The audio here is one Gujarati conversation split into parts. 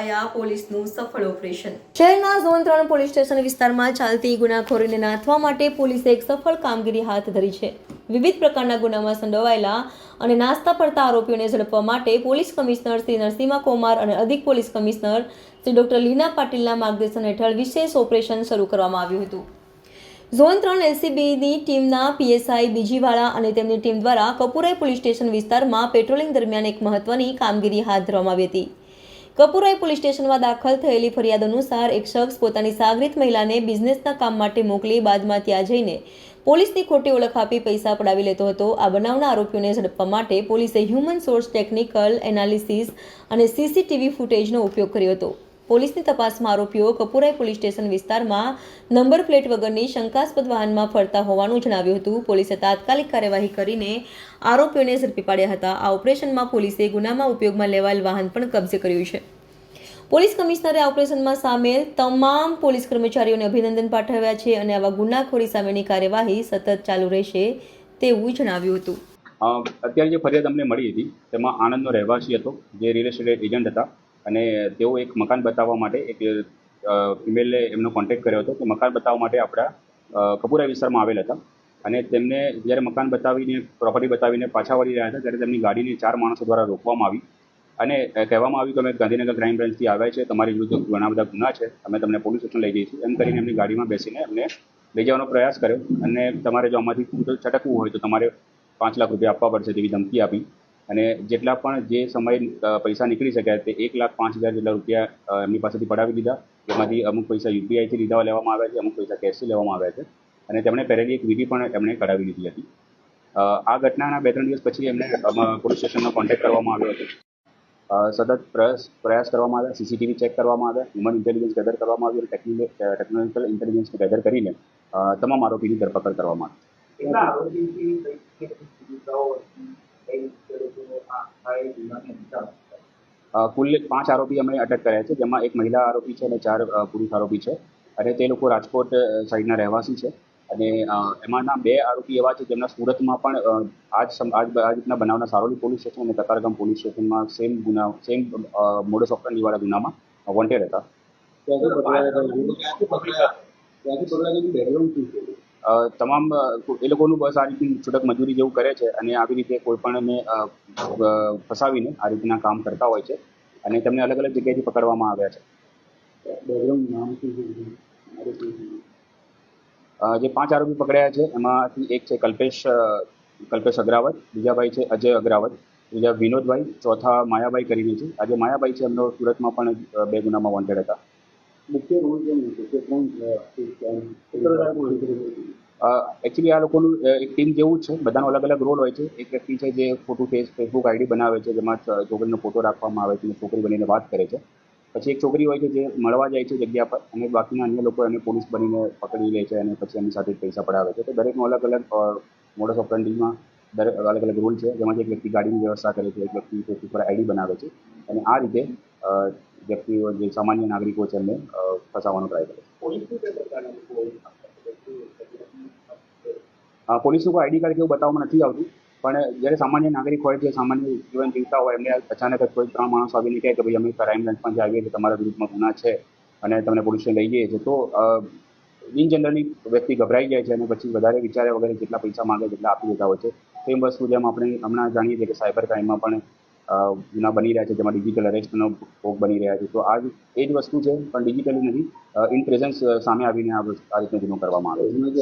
ઝડપાયા પોલીસનું સફળ ઓપરેશન. શહેરના ઝોન ત્રણ પોલીસ સ્ટેશન વિસ્તારમાં ચાલતી ગુનાખોરીને નાથવા માટે પોલીસે એક સફળ કામગીરી હાથ ધરી છે. વિવિધ પ્રકારના ગુનામાં સંડોવાયેલા અને નાસ્તા પડતા આરોપીઓને ઝડપવા માટે પોલીસ કમિશનર શ્રી નરસિંહા કુમાર અને અધિક police commissioner Shri doctor Leena પાટીલના માર્ગદર્શન હેઠળ વિશેષ ઓપરેશન શરૂ કરવામાં આવ્યું હતું. ઝોન ત્રણ એલસીબીની ટીમના પીએસઆઈ બીજીવાળા અને તેમની ટીમ દ્વારા કપુરાઈ પોલીસ સ્ટેશન વિસ્તારમાં પેટ્રોલિંગ દરમિયાન એક મહત્વની કામગીરી હાથ ધરવામાં આવી હતી. કપુરાઈ પોલીસ સ્ટેશનમાં દાખલ થયેલી ફરિયાદ અનુસાર એક શખ્સ પોતાની સાગરીત મહિલાને બિઝનેસના કામ માટે મોકલી બાદમાં ત્યાં જઈને પોલીસની ખોટી ઓળખ આપી પૈસા પડાવી લેતો હતો. આ બનાવના આરોપીઓને ઝડપવા માટે પોલીસે હ્યુમન સોર્સ ટેકનિકલ એનાલિસિસ અને સીસીટીવી ફૂટેજનો ઉપયોગ કર્યો હતો. પોલીસની તપાસમાં આરોપીઓ કપુરાઈ પોલીસ સ્ટેશન વિસ્તારમાં નંબર પ્લેટ વગરની શંકાસ્પદ વાહનમાં ફરતા હોવાનું જણાવ્યું હતું. પોલીસે તાત્કાલિક કાર્યવાહી કરીને આરોપીઓને ઝડપી પાડ્યા હતા. આ ઓપરેશનમાં પોલીસે ગુનામાં ઉપયોગમાં લેવાયેલ વાહન પણ કબજે કર્યું છે. પોલીસ કમિશનરે આ ઓપરેશનમાં સામેલ તમામ પોલીસ કર્મચારીઓને અભિનંદન પાઠવ્યા છે અને આવા ગુનાખોરી સામેની કાર્યવાહી સતત ચાલુ રહેશે તેવું જણાવ્યું હતું. અત્યારે જે ફરિયાદ અમને મળી હતી, તેમાં આણંદનો રહેવાસી હતો, જે રિયલ એસ્ટેટ એજન્ટ હતા. અને તેઓ એક મકાન બતાવવા માટે એક ફિમેલે એમનો કોન્ટેક્ટ કર્યો હતો કે મકાન બતાવવા માટે આપણા કપુરા વિસ્તારમાં આવેલ હતા. અને તેમને જ્યારે મકાન બતાવીને પ્રોપર્ટી બતાવીને પાછા વળી રહ્યા હતા, ત્યારે તેમની ગાડીને ચાર માણસો દ્વારા રોકવામાં આવી. અને કહેવામાં આવ્યું કે અમે ગાંધીનગર ક્રાઇમ બ્રાન્ચથી આવ્યા છે, તમારી વિરુદ્ધ ઘણા બધા ગુના છે, અમે તમને પોલીસ સ્ટેશન લઈ જઈશું. એમ કરીને એમની ગાડીમાં બેસીને એમને લઈ જવાનો પ્રયાસ કર્યો. અને તમારે જો આમાંથી છટકવું હોય તો તમારે પાંચ લાખ રૂપિયા આપવા પડશે તેવી ધમકી આપી. અને જેટલા પણ જે સમય પૈસા નીકળી શક્યા તે એક લાખ પાંચ હજાર જેટલા રૂપિયા એમની પાસેથી પડાવી લીધા એમાંથી અમુક પૈસા યુપીઆઈથી લીધા લેવામાં આવ્યા છે, અમુક પૈસા કેશથી લેવામાં આવ્યા છે. અને તેમણે પહેલેથી એક વિધિ પણ એમણે કઢાવી લીધી હતી. આ ઘટનાના બે ત્રણ દિવસ પછી એમને પોલીસ સ્ટેશનનો કોન્ટેક્ટ કરવામાં આવ્યો હતો. સતત પ્રયાસ પ્રયાસ કરવામાં આવ્યા સીસીટીવી ચેક કરવામાં આવ્યા હ્યુમન ઇન્ટેલિજન્સ ગેધર કરવામાં આવ્યું, અને ટેકનિકલ ઇન્ટેલિજન્સને ગેધર કરીને તમામ આરોપીની ધરપકડ કરવામાં આવી. કુલ પાંચ આરોપી અમે અટક કર્યા છે, જેમાં એક મહિલા આરોપી છે અને ચાર પુરુષ આરોપી છે. અને તે લોકો રાજકોટ સાઈડના રહેવાસી છે. અને એમાંના બે આરોપી એવા છે જેમના સુરતમાં પણ આજ આજ, આ રીતના બનાવના સારોલી પોલીસ સ્ટેશન અને કતારગામ પોલીસ સ્ટેશનમાં સેમ ગુના સેમ મોડસ ઓપરેન્ડીવાળા ગુનામાં વોન્ટેડ હતા. તમામ એ લોકોનું બસ આ રીતની છૂટક મજૂરી જેવું કરે છે અને આવી રીતે કોઈ પણને અ, ફસાવીને આ રીતના કામ કરતા હોય છે અને તેમને અલગ અલગ જગ્યાએથી પકડવામાં આવ્યા છે. જે પાંચ આરોપી પકડાયા છે એમાંથી એક છે કલ્પેશ કલ્પેશ અગ્રાવત બીજા ભાઈ છે અજય અગ્રાવત બીજા વિનોદભાઈ ચોથા માયાભાઈ કરીને છે. આજે માયાભાઈ છે એમનો સુરતમાં પણ બે ગુનામાં વોન્ટેડ હતા. મુખ્ય એકચ્યુઅલી આ લોકોનું એક ટીમ જેવું છે. બધાનો અલગ અલગ રોલ હોય છે. એક વ્યક્તિ છે જે ફોટો ફેસ ફેસબુક આઈડી બનાવે છે, જેમાં છોકરીનો ફોટો રાખવામાં આવે છે અને છોકરી બનીને વાત કરે છે. પછી એક છોકરી હોય છે જે મળવા જાય છે જગ્યા પર અને બાકીના અન્ય લોકો એને પોલીસ બનીને પકડી લે છે અને પછી એમની સાથે પૈસા પડાવે છે. તો દરેકનો અલગ અલગ મોડસ ઓપરેન્ડીમાં દરેક અલગ અલગ રોલ છે. જેમાં એક વ્યક્તિ ગાડીની વ્યવસ્થા કરે છે, એક વ્યક્તિ ફેસબુક પર આઈડી બનાવે છે અને આ રીતે વ્યક્તિઓ જે સામાન્ય નાગરિકો છે એમને ફસાવવાનો ટ્રાય કરે છે? પોલીસ કઈ આઈડી કાર્ડ કેવું બતાવવામાં નથી આવતું. પણ જ્યારે સામાન્ય નાગરિક હોય, જે સામાન્ય જીવન જીવતા હોય, એમને અચાનક જ કોઈ ત્રણ માણસો આવીને કહે કે ભાઈ અમે ક્રાઇમ બ્રાન્ચમાં જે આવીએ છીએ, તમારા વિરુદ્ધમાં ગુના છે અને તમને પોલીસને લઈ જઈએ છીએ, તો ઇન જનરલી વ્યક્તિ ગભરાઈ જાય છે અને પછી વધારે વિચારે વગર જેટલા પૈસા માંગે તેટલા આપી દેતા હોય છે સેમ વસ્તુ જેમ આપણે હમણાં જાણીએ છીએ કે સાયબર ક્રાઇમમાં પણ ગુના બની રહ્યા છે જેમાં ડિજિટલ અરેસ્ટનો ભોગ બની રહ્યા છે. તો આ એ જ વસ્તુ છે પણ ડિજિટલી નથી. ઇન પ્રેઝન્સ સામે આવીને આ આ રીતનો ગુનો કરવામાં આવે છે.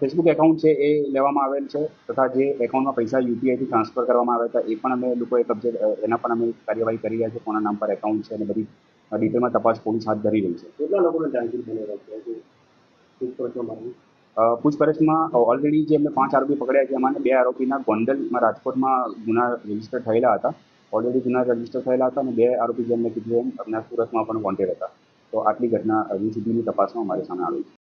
ફેસબુક એકાઉન્ટ છે એ લેવામાં આવેલ છે તથા જે એકાઉન્ટમાં પૈસા યુપીઆઈથી ટ્રાન્સફર કરવામાં આવ્યા હતા એ પણ અમે લોકોએ કબજે એના પણ અમે કાર્યવાહી કરી રહ્યા છે કોના નામ પર એકાઉન્ટ છે અને બધી ડિટેલમાં તપાસ પોલીસ હાથ ધરી રહી છે. કેટલા લોકોને ટાર્ગેટ બનાવ્યા છે પૂછપરછમાં ઓલરેડી જે અમે પાંચ આરોપી પકડ્યા છે એમાં બે આરોપીના ગોંડલમાં રાજકોટમાં ગુના રજિસ્ટર થયેલા હતા. ઓલરેડી ગુના રજિસ્ટર થયેલા હતા અને બે આરોપી જેમ મેં કીધું એમ અમને સુરતમાં પણ વોન્ટેડ હતા. તો આટલી ઘટના હજુ સુધીની તપાસમાં અમારી સામે આવી છે.